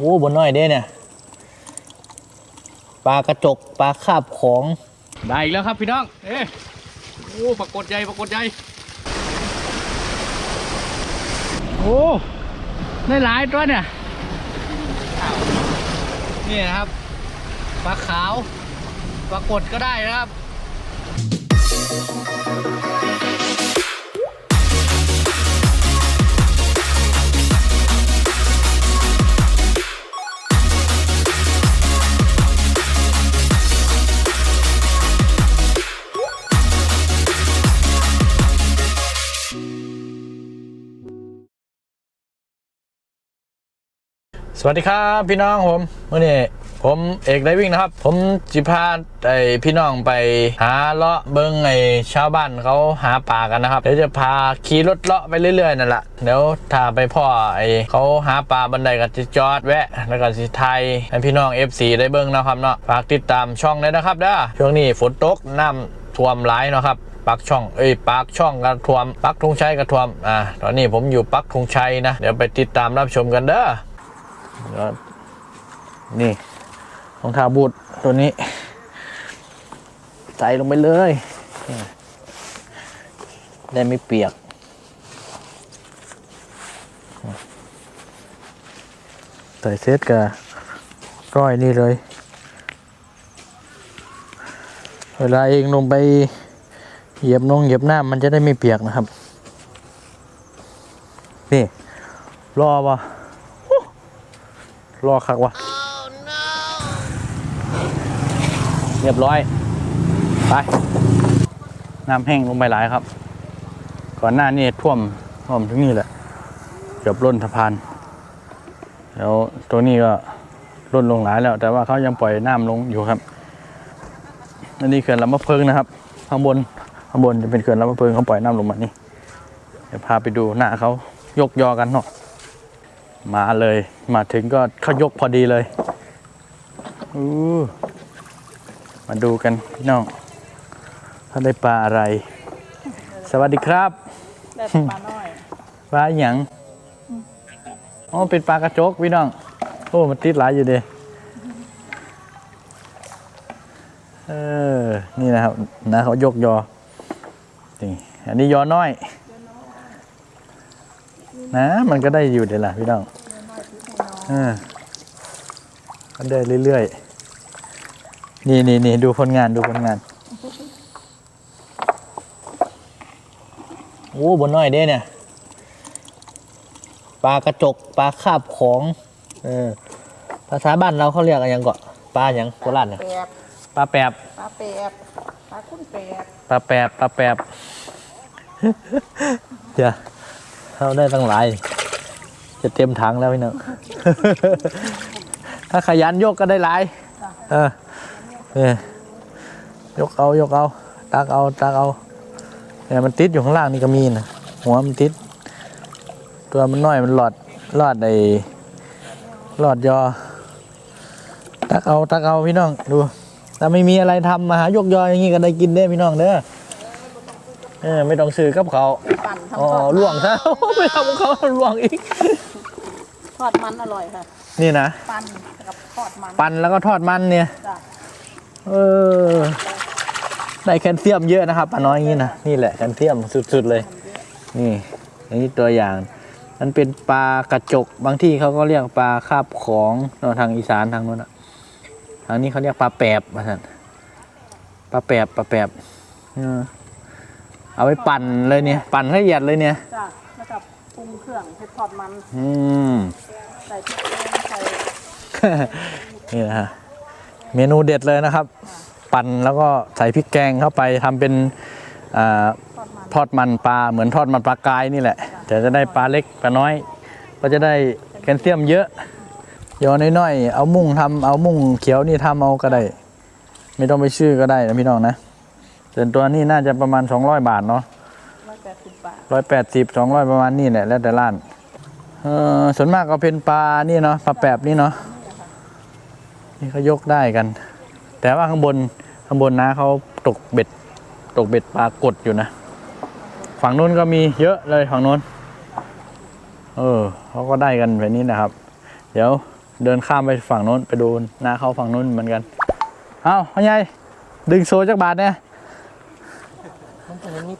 โอ้บนน้อยเด้เนี่ย ปลากระจก ปลาคาบของ ได้อีกแล้วครับพี่น้อง เอ๊ะโอ้ปรากฏใหญ่ปรากฏใหญ่โอ้ได้หลายตัวเนี่ยนี่นะครับปลาขาวปรากฏก็ได้นะครับ สวัสดีครับพี่น้องผมวันนี้ผมเอกไดวิ่งนะครับ ผมจิพาไอพี่น้องไปหาเลาะเบิ้งไอชาวบ้านเขาหาปลากันนะครับเดี๋ยวจะพาขี่รถเลาะไปเรื่อยๆนั่นแหละเดี๋ยวถ้าไปพ่อไอเขาหาปลาบันไดก็จะจอดแวะแล้วก็สิไทยให้พี่น้อง FC ได้เบิ้งนะครับเนาะฝากติดตามช่องเลยนะครับเด้อช่วงนี้ฝนตกน้ำท่วมหลายเนาะครับปักช่อง เอ้ยปักช่องกระทวมปักธงชัยกระทวมอ่าตอนนี้ผมอยู่ปักธงชัยนะ เดี๋ยวไปติดตามรับชมกันเด้อ นี่รองเท้าบูทตัวนี้ ใส่ลงไปเลย ได้ไม่เปียก ใส่เซตกับร้อยนี่เลย เวลาเองลงไปเหยียบนงเหยียบหน้ามันจะได้ไม่เปียกนะครับ นี่ รอวะ รอคักวะเรียบร้อย ไป น้ำแห้งลงไปหลายครับ ก่อนหน้านี้ท่วมท่วมถึงนี่แหละ เกือบล้นสะพานแล้วตัวนี้ก็ล้นลงหลายแล้ว แต่ว่าเขายังปล่อยน้ำลงอยู่ครับอันนี้เขื่อนลำมะเพิงนะครับ ข้างบนข้างบนจะเป็นเขื่อนลำมะเพิงเขาปล่อยน้ำลงมานี่เดี๋ยวพาไปดูหน้าเขายกยอกันเนาะ มาเลยมาถึงก็เขายกพอดีเลยอู้มาดูกันพี่น้องเขาได้ปลาอะไร สวัสดีครับได้ปลาน้อยปลาอหย่างอ๋อเป็นปลากระจกพี่น้องโอ้มันติดหลายอยู่เดีเออนี่นะครับนะเขายกยอนี่อันนี้ยอน้อย นะมันก็ได้อยู่เดี๋ยวล่ะพี่น้องเออก็ได้เรื่อยๆ นี่นี่นี่ดูผลงานดูผลงาน โอ้บนน้อยเด้เนี่ย ปลากระจกปลาคาบของ เออ ภาษาบ้านเราเขาเรียกอะไรยังก่อนปลาอย่างโคราชเนี่ยแปบปลาแปบปลาแปบปลาคุ้นแปบปลาแปบปลาแปบเดี๋ยว เขาได้ตั้งหลาย จะเต็มถังแล้วพี่น้อง ถ้าขยันยกก็ได้หลายเออเนี่ยยกเอายกเอาตักเอาตักเอาเนี่ยมันติดอยู่ข้างล่างนี่ก็มีนะหัวมันติด ตัวมันน้อยมันหลอดหลอดไอ้หลอดยอ ตักเอาตักเอาพี่น้องดูถ้าไม่มีอะไรทำมาหายกยออย่างนี้ก็ได้กินได้พี่น้องเด้อเออไม่ต้องซื้อกับเขา ปั่นอ๋อทำทอดล่วงซะ ไม่ทำกับเขาล่วงอีก ทอดมันอร่อยค่ะ นี่นะ ปั่นกับทอดมันปั่นแล้วก็ทอดมันเนี่ย จ้ะเออ ได้แคลเซียมเยอะนะครับปลาน้อยอย่างนี้นะ นี่แหละแคลเซียมสุดๆเลย นี่อันนี้ตัวอย่าง มันเป็นปลากระจก บางที่เขาก็เรียกปลาคาบของเนอะทางอีสานทางนู้นอะทางนี้เขาเรียกปลาแปบมาท่านปลาแปบปลาแปบเออ เอาไปปั่นเลยเนี่ย ปั่นละเอียดเลยเนี่ย จ้ะแล้วกับปรุงเครื่องให้ทอดมัน อืม ใส่พริกแกงใส่นี่นะฮะเมนูเด็ดเลยนะครับ ปั่นแล้วก็ใส่พริกแกงเข้าไปทำเป็นอ่าทอดมันทอดมันปลาเหมือนทอดมันปลากายนี่แหละแต่จะได้ปลาเล็กปลาน้อย ก็จะได้แคลเซียมเยอะยอน้อยๆเอามุ่งทำเอามุ่งเขียวนี่ทำเอาก็ได้ ไม่ต้องไปชื่อก็ได้นะพี่น้องนะ ส่วนตัวนี้น่าจะประมาณ 200 บาทเนาะร้อยแปดสิบบาทร้อยแปดสิบสองร้อยประมาณนี้แหละแล้วแต่ร้านเออส่วนมากก็เป็นปลานี่เนาะปลาแปบนี่เนาะนี่เขายกได้กัน แต่ว่าข้างบนข้างบนนะเขาตกเบ็ด ตกเบ็ดปลากดอยู่นะ ฝั่งนู้นก็มีเยอะเลยฝั่งนู้น เออเขาก็ได้กันแบบนี้นะครับ เดี๋ยวเดินข้ามไปฝั่งโน้นไปดูนาเข้าฝั่งโน้นเหมือนกัน เอ้าพ่อใหญ่ดึงโซจักบาทเนี่ย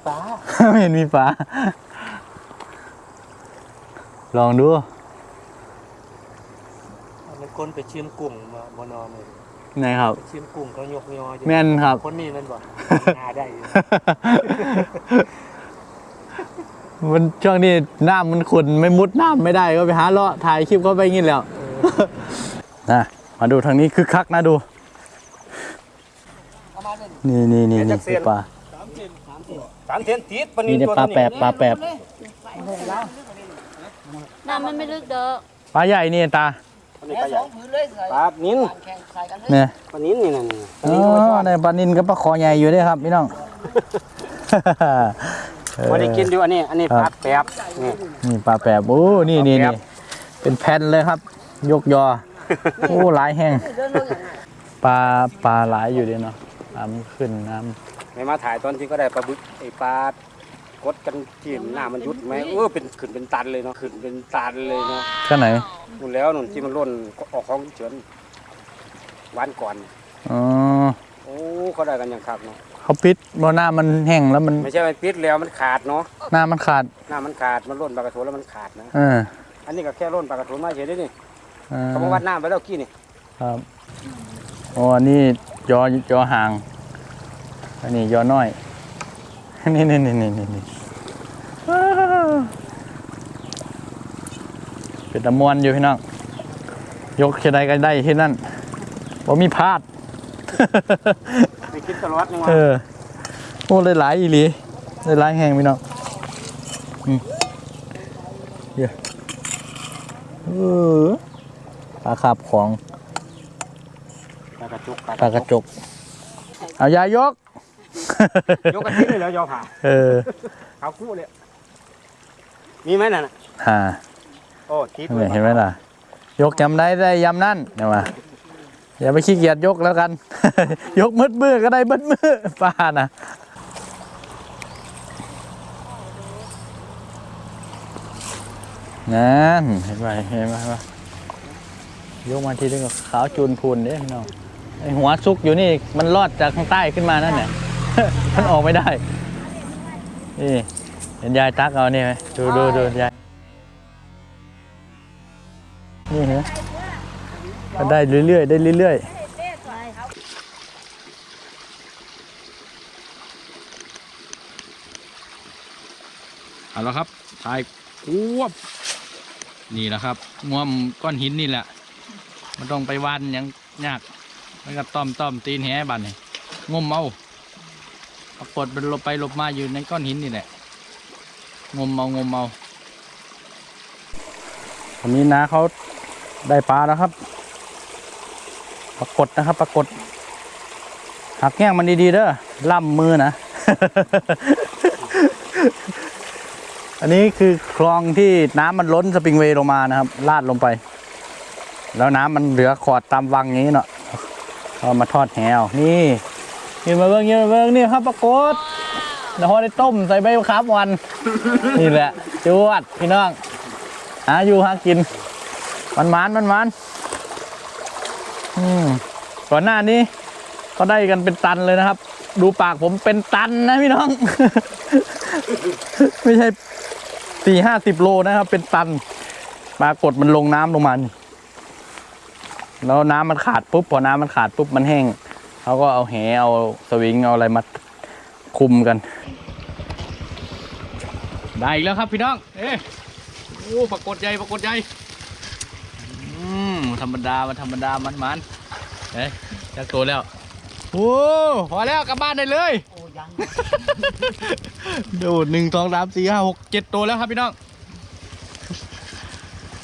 มันจะมีปลาไม่เห็นมีปลาลองดู มันคนไปเชื่อมกุ้งมาบนอนเลยไหนครับ ไปเชื่อมกุ้งเขายกยออยู่แม่นครับ คนนี้นั่นบ่หาได้อยู่มันช่วงนี้น้ำมันขุ่นไม่มุดน้ำไม่ได้ก็ไปหาเลาะถ่ายคลิปเข้าไปงี้แล้วนะมาดูทางนี้คึกคักนะดู นี่นี่นี่นี่คือปลา สามเซนติดปลานี่เนี่ยปลาแปบปลาแปบน้ำมันไม่ลึกเด้อปลาใหญ่นี่ตาปลานิ้นเนี่ยปลานิ้นนี่นั่นอ๋อในปลานินกับปลาคอใหญ่อยู่ด้วยครับพี่น้องพอได้กินอยู่อันนี้อันนี้คปรัลาบแปบนี่ นี่ปลาแปบโอ้นี่นี่ปลาแปนี่บเป็นแผ่นเลยครับ ยกยอ โอ้หลายแห้งปลาปลาหลายอยู่เดีเนาะน้ำขึ้นน้ ไม่มาถ่ายตอนที่ก็ได้ปลาบึกไอ้ปลากดกันที่หน้ามันยุดไหมเออเป็นขึ้นเป็นตันเลยเนาะขึ้นเป็นตันเลยเนาะำก็ไหนนู่นแล้วนู่นที่มันร่นออกของเฉินวันก่อนอ๋อโอ้เขาได้กันอย่างคักเนาะเขาปิดเพราะหน้ามันแห้งแล้วมันไม่ใช่มันปิดแล้วมันขาดเนาะหน้ามันขาดหน้ามันขาดมันร่นปลากระโถนแล้วมันขาดนะเอออันนี้ก็แค่ร่นปลากระโถนมาเฉยๆนี่เออเขามาวัดน้ำไปแล้วกี้นี่ครับอ๋ออันนี้ยอยอห่าง อันนี้ยอน้อย นี่นี่นี่นี่นี่นี่ว้าวเป็นตะมวนอยู่พี่น้อง ยกเท่าใดก็ได้ที่นั่นบ่มีพลาดไม่คิดตลอดนึงว่าเออโอ้ได้หลายอีหลีได้หลายแห่งพี่น้องอืมเดี๋ยวเออปลาขับของปลากระจุกปลากระจกเอายายก ยกกระทิ้งเลยแล้วยอผ่าเออเขาคู่เลยมีไหมนั่นน่ะฮ่าโอ้ทิศเห็นไหมเห็นไหมล่ะ ยกยำได้ได้ยำนั่นเดี๋ยวมาอย่าไปขี้เกียจยกแล้วกัน ยกมืดมือก็ได้มืดมือปลานะนั่นเห็นไหมเห็นไหมว่ายกมาทีนึงก็ขาวจูนพูนเด้พี่น้องไอหัวซุกอยู่นี่มันรอดจากข้างใต้ขึ้นมานั่นเนี่ย มันออกไม่ได้ นี่เห็นยายตักเอานี่ไหมดูดูดูยายนี่ฮะก็ได้เรื่อยๆได้เรื่อยๆเอาแล้วครับทายควบนี่แหละครับงวมก้อนหินนี่แหละ มันต้องไปวานยังยาก แล้วก็ต้อมต้อมตีนแหบันนี่งมเอา ปรากฏมันหลบไปหลบมาอยู่ในก้อนหินนี่แหละ งมเอางมเอาวันนี้นะเขาได้ปลาแล้วครับ ปรากฏนะครับ ปรากฏ หักแง่งมันดีๆเด้อล่ำมือนะ อันนี้คือคลองที่น้ำมันล้นสปริงเวย์ลงมานะครับ ลาดลงไป แล้วน้ำมันเหลือขอดตามวังอย่างนี้เนาะเอามาทอดแหวนี่ ยืนมาเบิ้งยืนมาเบิ้งนี่ครับปรากฏแล้วพอได้ต้มใส่ใบมะขามวัน นี่แหละจวดพี่น้องหาอยู่หากินมันมันมันมันอืมก่อนหน้านี้ก็ได้กันเป็นตันเลยนะครับ ดูปากผมเป็นตันนะพี่น้อง ไม่ใช่สี่ห้าสิบโลนะครับ เป็นตันปรากฏมันลงน้ำลงมานี่แล้วน้ำมันขาดปุ๊บพอน้ำมันขาดปุ๊บมันแห้ง เขาก็เอาแหเอาสวิงเอาอะไรมาคุมกัน ได้อีกแล้วครับพี่น้อง เอ๊ะโอ้ปรากฏใหญ่ปรากฏใหญ่อืมธรรมดามันธรรมดามันมันเอ๊ะจักตัวแล้วโอ้พอแล้วกลับบ้านได้เลยโอ้ยังโดดหนึ่งสองสามสี่ห้าหกเจ็ดตัวแล้วครับพี่น้อง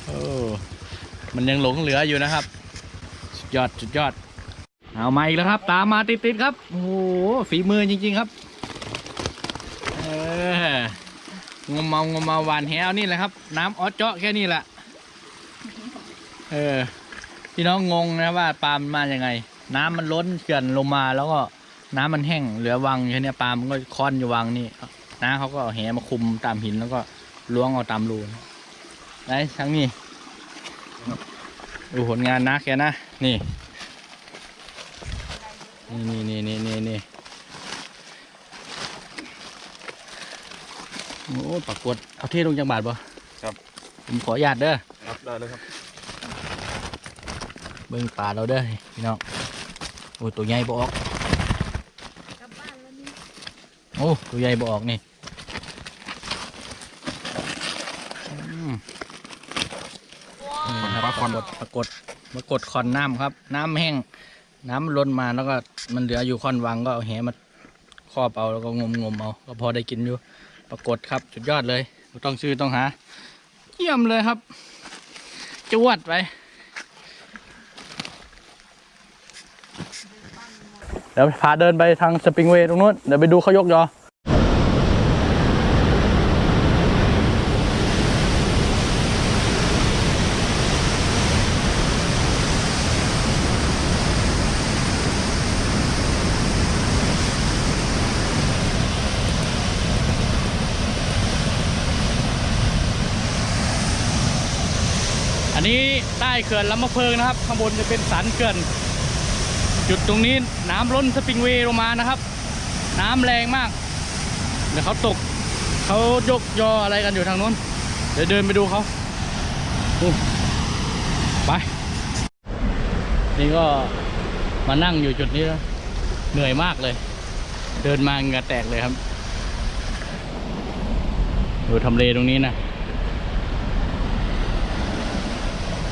โอ้มันยังหลงเหลืออยู่นะครับ สุดยอดสุดยอด เอามาอีกแล้วครับ ตามมาติดๆครับ โอ้โหฝีมือจริง ๆครับ เอองมเมางมเมาหวานแหวนี่แหละครับ น้ำออเจาะแค่นี้แหละ เออ พี่น้องงงนะว่าปลามันมาอย่างไง น้ำมันล้นเขื่อนลงมาแล้วก็น้ำมันแห้งเหลือวังแค่เนี้ปลามันก็ค้อนอยู่วังนี่น้าเขาก็เอาแหมาคุมตามหินแล้วก็ล้วงเอาตามรูได้ทั้งนี้ดูผลงานนะแกนะ นี่ นี่นี่นี่นี่นี่โอ้ปรากฏเอาเทลงจังบาทบ่ครับ ผมขออนุญาตเด้อครับได้เลยครับ เบิ่งป่าเราเด้อพี่น้องโอ้ตัวใหญ่บ่ออกโอ้ตัวใหญ่บ่ออกนี่อืมนี่ครับปรากฏปรากฏปรากฏคอนน้ำครับ น้ำแห้ง น้ำล้นมาแล้วก็มันเหลืออยู่ค่อนวังก็เอาแหมาครอบเอาแล้วก็งมงมเอาก็พอได้กินอยู่ ปรากฏครับสุดยอดเลยต้องซื้อต้องหา เยี่ยมเลยครับจวดไปเดี๋ยวพาเดินไปทางสปริงเวย์ตรงนู้นเดี๋ยวไปดูเขายกยอ อันนี้ใต้เขื่อนลำมะเพิงนะครับ ข้างบนจะเป็นสันเขื่อน จุดตรงนี้น้ำล้นสปริงเวย์ลงมานะครับ น้ำแรงมาก เดี๋ยวเขาตกเขายกยออะไรกันอยู่ทางนู้น เดี๋ยวเดินไปดูเขาไป นี่ก็มานั่งอยู่จุดนี้แล้วเหนื่อยมากเลย เดินมาเหงื่อแตกเลยครับ ดูทำเลตรงนี้นะ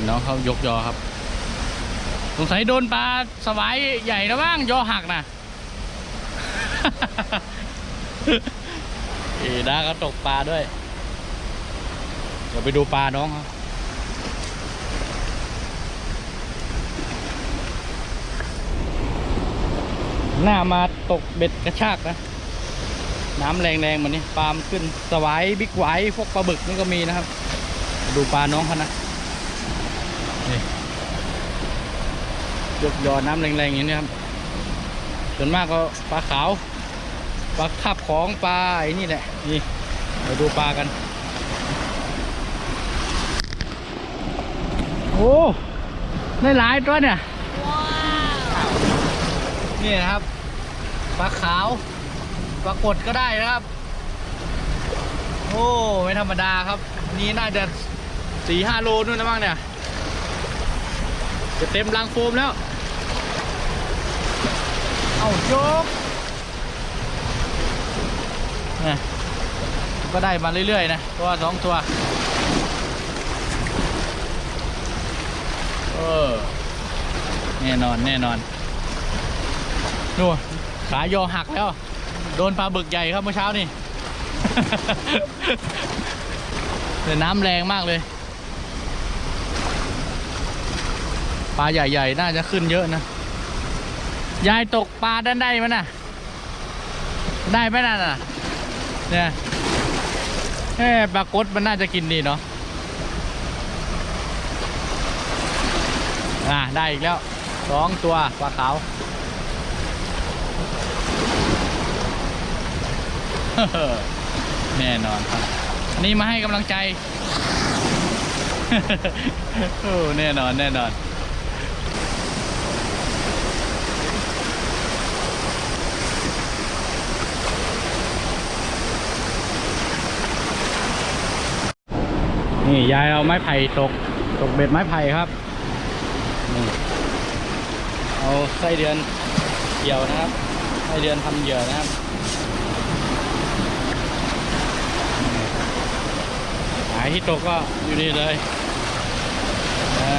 น้องเขายกยอครับ สงสัยโดนปลาสวายใหญ่นะบ้างยอหักนะอ็ดาก็ตกปลาด้วย เดี๋ยวไปดูปลาน้องเขาหน้ามาตกเบ็ดกระชากนะ น้ำแรงๆมันนี่ปลามขึ้นสวายบิ๊กไวท์พวกปลาบึกนี่ก็มีนะครับ ดูปลาน้องเขานะ ยกยอน้ำแรงๆอย่างนี้ครับ ส่วนมากก็ปลาขาว ปลาขับของปลาไอ้นี่แหละ นี่มาดูปลากัน โอ้ได้หลายตัวเนี่ยว้าวนี่นะครับ ปลาขาว ปลากดก็ได้นะครับ โอ้ ไม่ธรรมดาครับ นี่น่าจะสี่ห้าโลนู่นนะมั้งเนี่ย จะเต็มรังโฟมแล้ว เอาโยกเนี่ยก็ได้มาเรื่อย ๆ นะตัวสองตัวเออแน่นอนแน่นอนนู่นขายอหักแล้ว โดนปลาบึกใหญ่ครับเมื่อเช้านี่แต่น้ำแรงมากเลย ปลาใหญ่ๆ น่าจะขึ้นเยอะนะ ยายตกปลาด้านได้มั้ยน่ะ ได้ไหมน่ะน่ะเนี่ยเอ้ปลากดมันน่าจะกินดีเนาะ อ่าได้อีกแล้วสองตัวปลาขาวแน่นอนครับอันนี้มาให้กำลังใจ โอ้แน่นอนแน่นอน นี่ยายเอาไม้ไผ่ตกตกเบ็ดไม้ไผ่ครับนี่เอาไส้เดือนเกี่ยวนะครับไส้เดือนทำเหยื่อนะครับหายที่ตกก็อยู่นี่เลยอ่า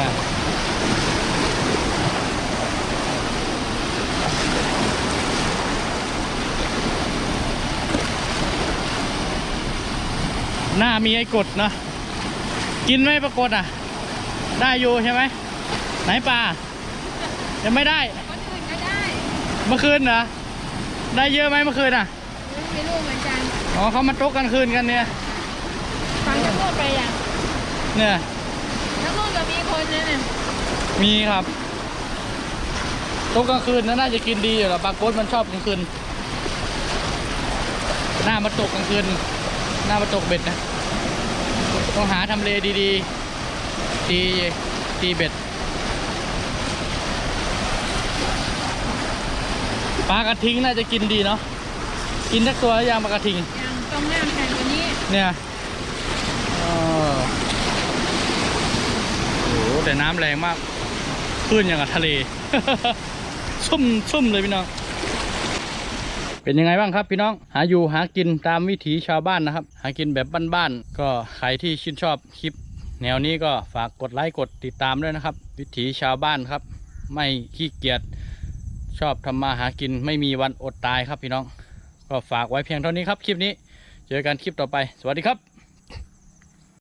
หน้ามีไอ้กดนะ กินไหมปรากฏอะ ได้อยู่ใช่ไหมไหนปลายังไม่ได้คนอื่นก็ได้ เมื่อคืนเหรอได้เยอะไหมเมื่อคืนอะไม่รู้เหมือนกันอ๋อเขามาตกกันคืนกันเนี่ยฟังทั้งหมดไปยังเนี่ยทั้งหมดก็มีคนนะเนี่ยมีครับตกกลางคืนนะน่าจะกินดีอยู่หรอปลากดมันชอบกลางคืนหน้ามาตกกลางคืนหน้ามาตกเบ็ดนะ ต้องหาทำเลดีๆ ตีตีเบ็ดปลากระทิงน่าจะกินดีเนาะกินสักตัวแล้วยางปลากระทิงยังต้องแน่นแทงตัวนี้ เนี่ยโอ้โหแต่น้ำแรงมากคลื่นอย่างกับทะเล ชุ่มๆเลยพี่น้อง เป็นยังไงบ้างครับพี่น้องหาอยู่หากินตามวิถีชาวบ้านนะครับ หากินแบบบ้านๆก็ใครที่ชื่นชอบคลิป แนวนี้ก็ฝากกดไลค์กดติดตามด้วยนะครับ วิถีชาวบ้านครับ ไม่ขี้เกียจชอบทำมาหากินไม่มีวันอดตายครับพี่น้อง ก็ฝากไว้เพียงเท่านี้ครับคลิปนี้ เจอกันคลิปต่อไป สวัสดีครับ